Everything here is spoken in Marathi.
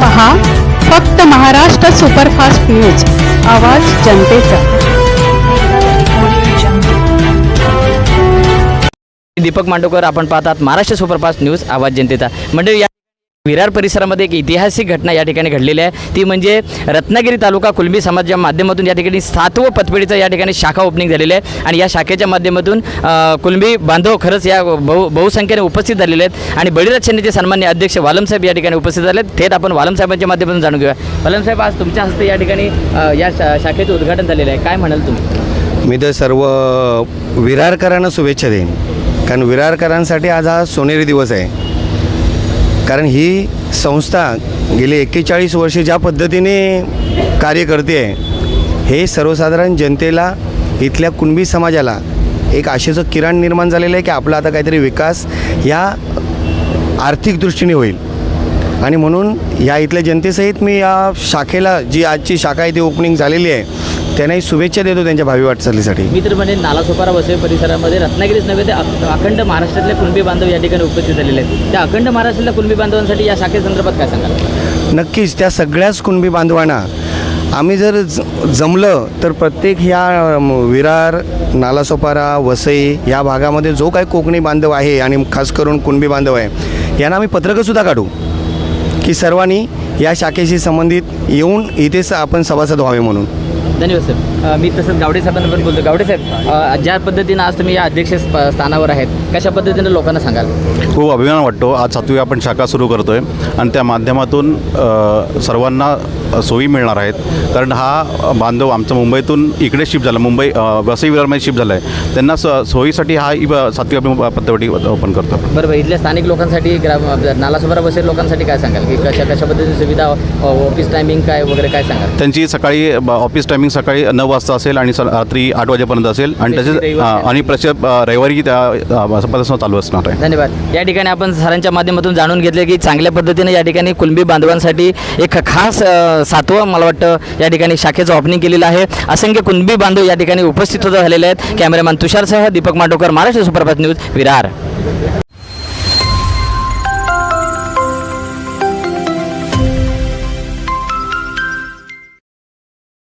पहा फक्त महाराष्ट्र सुपरफास्ट न्यूज आवाज जनतेचा. दीपक मांडवकर आपण पाहतात महाराष्ट्र सुपरफास्ट न्यूज आवाज जनतेचा. म्हणजे या विरार परिसरामध्ये एक ऐतिहासिक घटना या ठिकाणी घडलेली आहे. ती म्हणजे रत्नागिरी तालुका कुलबी समाजच्या माध्यमातून या ठिकाणी सातवं पतपेढीचं या ठिकाणी शाखा ओपनिंग झालेली आहे. आणि या शाखेच्या माध्यमातून कुलबी बांधव खरंच या बहु बहुसंख्येने उपस्थित झालेले आहेत. आणि बळीराज सेनेचे सन्मान्य अध्यक्ष वालमसाहेब या ठिकाणी उपस्थित झाले आहेत थेट आपण वालम साहेबांच्या माध्यमातून जाणून घेऊया. वालमसाहेब आज तुमच्या हस्ते या ठिकाणी या शा- शाखेचं उद्घाटन झालेलं आहे. काय म्हणाल तुम्ही? मी तर सर्व विरारकरांना शुभेच्छा देईन. कारण विरारकरांसाठी आज हा सोनेरी दिवस आहे. कारण ही संस्था गेली एक्केचाळीस वर्षे ज्या पद्धतीने कार्य करते आहे हे सर्वसाधारण जनतेला इथल्या कुणबी समाजाला एक आशेचं किरण निर्माण झालेलं आहे की आपला आता काहीतरी विकास या आर्थिक दृष्टीने होईल. आणि म्हणून या इथल्या जनतेसहित मी या शाखेला जी आजची शाखा आहे ती ओपनिंग झालेली आहे त्यांनाही शुभेच्छा देतो त्यांच्या भावी वाटचालीसाठी. मी तर म्हणजे नालासोपारा वसई परिसरामध्ये रत्नागिरीच नव्हे ते अख- अखंड महाराष्ट्रातले कुणबी बांधव या ठिकाणी उपस्थित झालेले आहेत. त्या अखंड महाराष्ट्रातल्या कुणबी बांधवांसाठी या शाखेसंदर्भात काय सांगाल? नक्कीच त्या सगळ्याच कुणबी बांधवांना आम्ही जर ज जमलं तर प्रत्येक ह्या विरार नालासोपारा वसई या भागामध्ये जो काही कोकणी बांधव आहे आणि खास करून कुणबी बांधव आहे यांना आम्ही पत्रकंसुद्धा काढू की सर्वांनी या शाखेशी संबंधित येऊन इथेच आपण सभासद व्हावे म्हणून. धन्यवाद सर. मी तसंच गावडे साहेबांना पण बोलतो. गावडे साहेब ज्या पद्धतीनं आज तुम्ही या अध्यक्ष स्थानावर आहेत कशा पद्धतीनं लोकांना सांगाल? खूप अभिमान वाटतो. आज सातवी आपण शाखा सुरू करतो आहे आणि त्या माध्यमातून सर्वांना सोयी मिळणार आहेत. कारण हा बांधव आमचा मुंबईतून इकडे शिफ्ट झाला. मुंबई वसई विरारमध्ये शिफ्ट झाला आहे त्यांना स सोयीसाठी हा इ- सातवी आपण पत्रवटी ओपन करतो. बरोबर. इथल्या स्थानिक लोकांसाठी ग्राम नालासोपारा वसई लोकांसाठी काय सांगाल? की कशा कशा पद्धतीची सुविधा ऑफिस टायमिंग काय वगैरे काय सांगाल? त्यांची सकाळी ऑफिस टायमिंग सकाळी नऊ वाजता असेल आणि रात्री आठ वाजेपर्यंत असेल. आणि तसेच आणि अ, रविवारी त्या चालू असणार आहे. धन्यवाद. या ठिकाणी आपण सरांच्या माध्यमातून जाणून घेतले की चांगल्या पद्धतीने या ठिकाणी कुलबी बांधवांसाठी एक खास सातवं मला वाटतं या ठिकाणी शाखेचं ओपनिंग केलेलं आहे. असंख्य कुणबी बांधव या ठिकाणी उपस्थित झालेले आहेत. कॅमेरामॅन तुषारसह दीपक मांडोकर महाराष्ट्र सुपरफास्ट न्यूज विरार.